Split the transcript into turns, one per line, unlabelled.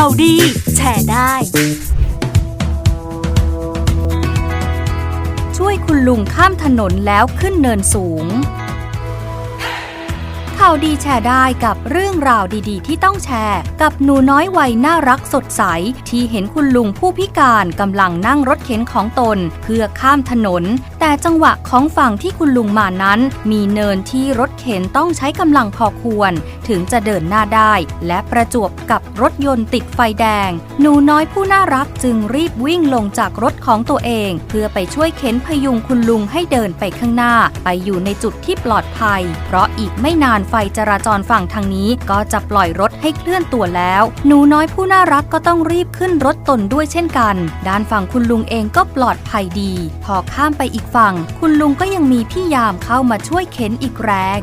ข่าวดี แชร์ได้ ช่วยคุณลุงข้ามถนนแล้วขึ้นเนินสูง ข่าวดีแชร์ได้กับเรื่องราวดีๆ ที่ต้องแชร์ กับหนูน้อยวัยน่ารักสดใส ที่เห็นคุณลุงผู้พิการกำลังนั่งรถเข็นของตน เพื่อข้ามถนน แต่จังหวะของฝั่งที่คุณลุงมานั้น มีเนินที่รถเข็นต้องใช้กำลังพอควร ถึงจะเดินหน้าได้ และประจวบกับรถยนต์ติดไฟแดง หนูน้อยผู้น่ารักจึงรีบวิ่งลงจากรถของตัวเอง เพื่อไปช่วยเข็นพยุงคุณลุงให้เดินไปข้างหน้า ไปอยู่ในจุดที่ปลอดภัย เพราะอีกไม่นานไฟจราจรฝั่งทางนี้ ก็จะปล่อยรถให้เคลื่อนตัวแล้ว หนูน้อยผู้น่ารักก็ต้องรีบขึ้นรถตนด้วยเช่นกัน ด้านฝั่งคุณลุงเองก็ปลอดภัยดี พอข้ามไปอีกฝั่ง คุณลุงก็ยังมีพี่ยามเข้ามาช่วยเข็นอีกแรง